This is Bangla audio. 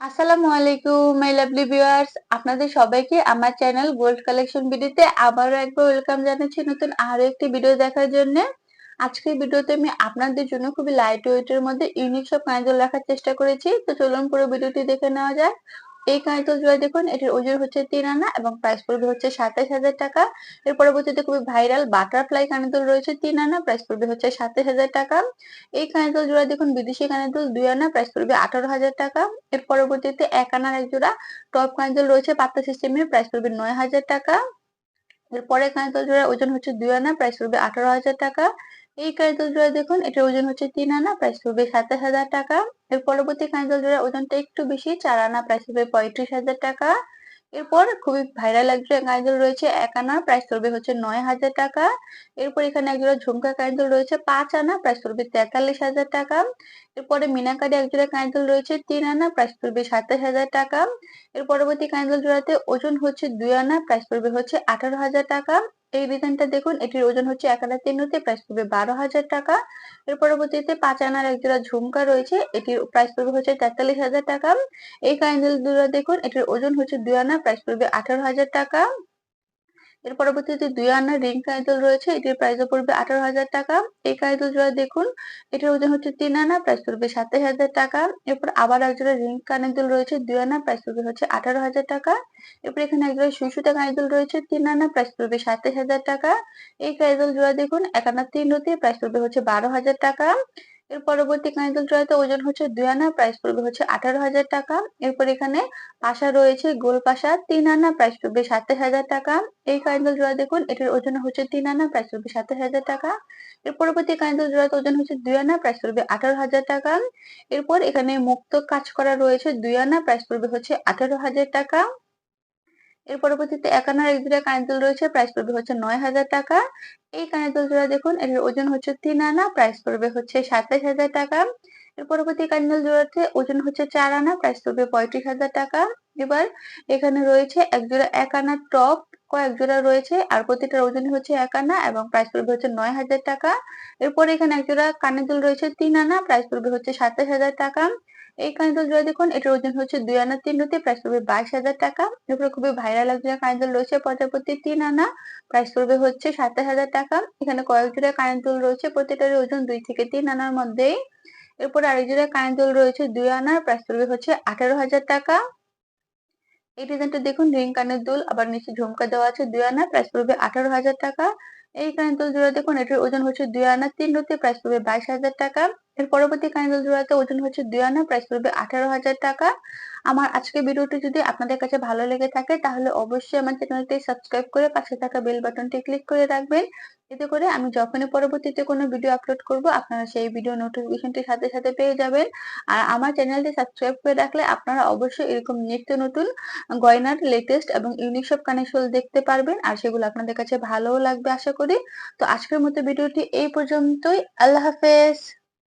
আসসালামু আলাইকুম মাই লাভলি ভিউয়ার্স আপনাদের সবাইকে আমার চ্যানেল গোল্ড কালেকশন ভিডিওতে আবারও একবার ওয়েলকাম জানাচ্ছি নতুন আরও একটি ভিডিও দেখার জন্য। আজকের ভিডিওতে আমি আপনাদের জন্য খুবই লাইট ওয়েটের মধ্যে ইউনিক সব কাজল রাখার চেষ্টা করেছি। তো চলুন পুরো ভিডিওটি দেখে নেওয়া যায় এই কাঁচল জোড়া দেখুন, এটির ওজন হচ্ছে তিন আনা এবং প্রাইস পড়বে হচ্ছে সাতাশ হাজার টাকা। এর পরবর্তীতে খুবই ভাইরাল বাটারফ্লাই কানেদুল রয়েছে তিন আনা প্রাইস পড়বে হচ্ছে সাতাশ হাজার টাকা। এই কানেদুল জোড়া দেখুন, বিদেশি কানেদুল দুই আনা প্রাইস পড়বে আঠারো হাজার টাকা। এর পরবর্তীতে এক আনার এক জোড়া টপ কানেদুল রয়েছে পাত্তা সিস্টেমের প্রাইস পড়বে নয় হাজার টাকা। এরপরে কানেদুল জোড়া ওজন হচ্ছে দুই আনা প্রাইস পড়বে আঠারো হাজার টাকা। এই কাঁচদোল জোড়া দেখুন, এটার ওজন হচ্ছে তিন আনা প্রাইস পড়বে সাতাশ হাজার টাকা। এর পরবর্তী কাঁচদোল জোড়া ওজনটা একটু বেশি, চার আনা প্রাইস পড়বে পঁয়ত্রিশ হাজার টাকা। এরপর খুবই ভাইরাল এক জোড়া কাঁচদোল রয়েছে এক আনা প্রাইস পড়বে হচ্ছে নয় হাজার টাকা। এরপর এখানে এক জোড়া ঝুমকা কাঁচদোল রয়েছে পাঁচ আনা প্রাইস পড়বে তেতাল্লিশ হাজার টাকা। এরপরে মিনাকারি এক জোড়া কাঁচদোল রয়েছে তিন আনা প্রাইস পড়বে সাতাশ হাজার টাকা। এর পরবর্তী কাঁচদোল জোড়াতে ওজন হচ্ছে দুই আনা প্রাইস পড়বে হচ্ছে আঠারো হাজার টাকা। এই বিধানটা দেখুন, এটির ওজন হচ্ছে এক হাজার তিন হতে প্রাইস পড়বে বারো হাজার টাকা। এর পরবর্তীতে পাঁচ আনার এক জোড়া ঝুমকা রয়েছে, এটির প্রাইস পড়বে হচ্ছে তেতাল্লিশ হাজার টাকা। এই কাইন্ডেল দুরা দেখুন, এটির ওজন হচ্ছে দুই আনা প্রাইস পড়বে আঠারো হাজার টাকা। এর পরবর্তীতে দুই আনা রিং কাইদল রয়েছে, এটির প্রাইস পড়বে আঠারো হাজার টাকা। এই কাইদল জোড়া দেখুন, এটার ওজন হচ্ছে তিন আনা প্রাইস পড়বে সাতাশ হাজার টাকা। এরপর আবার এক জোড়া রিং কানেদুল রয়েছে, দুই আনা প্রাইস পড়বে হচ্ছে আঠারো হাজার টাকা। এরপর এখানে এক জোড়া সুই সুতা কাইদল রয়েছে, তিন আনা প্রাইস পড়বে সাতাশ হাজার টাকা। এই কাইদল জোড়া দেখুন, এক আনা তিন হতে প্রাইস পড়বে হচ্ছে বারো হাজার টাকা। এর পরবর্তী কাঁচদোল জোড়াতে ওজন হচ্ছে দুই আনা প্রাইস পড়বে হচ্ছে আঠারো হাজার টাকা। এরপর এখানে পাশা রয়েছে গোল পাশা তিন আনা প্রাইস পড়বে সাতাশ হাজার টাকা। এই কাঁচদোল জোড়া দেখুন, এটার ওজন হচ্ছে তিন আনা প্রাইস পড়বে সাতাশ হাজার টাকা। এর পরবর্তী কাঁচদোল জোড়াতে ওজন হচ্ছে দুই আনা প্রাইস পড়বে আঠারো হাজার টাকা। এরপর এখানে মুক্ত কাজ করা রয়েছে দুই আনা প্রাইস পড়বে হচ্ছে আঠারো হাজার টাকা। এর পরবর্তীতে এক আনার এক জোড়া কানের রয়েছে প্রাইস পড়বে হচ্ছে নয় হাজার টাকা। এই কানের জোড়া দেখুন এর ওজন হচ্ছে তিন আনা প্রাইস পড়বে হচ্ছে সাতাশ হাজার টাকা। এর পরবর্তী কানের জোড়াতে ওজন হচ্ছে চার আনা প্রাইস পড়বে পঁয়ত্রিশ হাজার টাকা। এবার এখানে রয়েছে এক জোড়া এক আনা টপ, কয়েক জোড়া রয়েছে, আর প্রতিটার ওজন হচ্ছে এক আনা এবং প্রাইস পড়বে হচ্ছে নয় হাজার টাকা। এরপর এখানে এক জোড়া কানের দুল রয়েছে তিন আনা প্রাইস পড়বে হচ্ছে সাতাশ হাজার টাকা। এই কাঁচদোল জোড়া দেখুন, এটার ওজন হচ্ছে দুই আনা তিন রুটি প্রাইস পড়বে বাইশ হাজার টাকা। এরপরে খুবই ভাইরাল এক জোড়া কাঁচদোল রয়েছে পর্যাপ্তি তিন আনা। প্রাইস পড়বে হচ্ছে সাতাশ হাজার টাকা। এখানে কয়েক জোড়া কাঁচদোল রয়েছে প্রতিটার ওজন দুই থেকে তিন আনার মধ্যেই। এরপর আরেক জোড়া কাঁচদোল রয়েছে, দুই আনার প্রাইস পড়বে হচ্ছে আঠারো হাজার টাকা। এই ডিজাইনটা দেখুন, রিং কানের দুল, আবার নিচে ঝুমকা দেওয়া আছে, দুই আনা প্রাইস পড়বে আঠারো হাজার টাকা। এই কানের দুল জোড়া দেখুন, এটার ওজন হচ্ছে দুই আনা তিন রুটি প্রাইস পড়বে বাইশ হাজার টাকা। এর পরবর্তী কানের জোড়াতে ওজন হচ্ছে দুই আনা প্রাইস পড়বে আঠারো হাজার টাকা। আমার আজকের ভিডিওটি যদি আপনাদের কাছে ভালো লেগে থাকে, তাহলে অবশ্যই আমার চ্যানেলটি সাবস্ক্রাইব করে পাশে থাকা বেল বাটনটি ক্লিক করে রাখবেন। এতে করে আমি যখনই পরবর্তীতে কোনো ভিডিও আপলোড করব, আপনারা সেই ভিডিও নোটিফিকেশনটি সাথে সাথে পেয়ে যাবেন। আর আমার চ্যানেলটি সাবস্ক্রাইব করে রাখলে আপনারা অবশ্যই এরকম নিত্য নতুন গয়নার লেটেস্ট এবং ইউনিক সব কানেকশন দেখতে পারবেন। আর সেগুলো আপনাদের কাছে ভালোও লাগবে, আশা করি। তো আজকের মতো ভিডিওটি এই পর্যন্তই। আল্লাহ হাফেজ।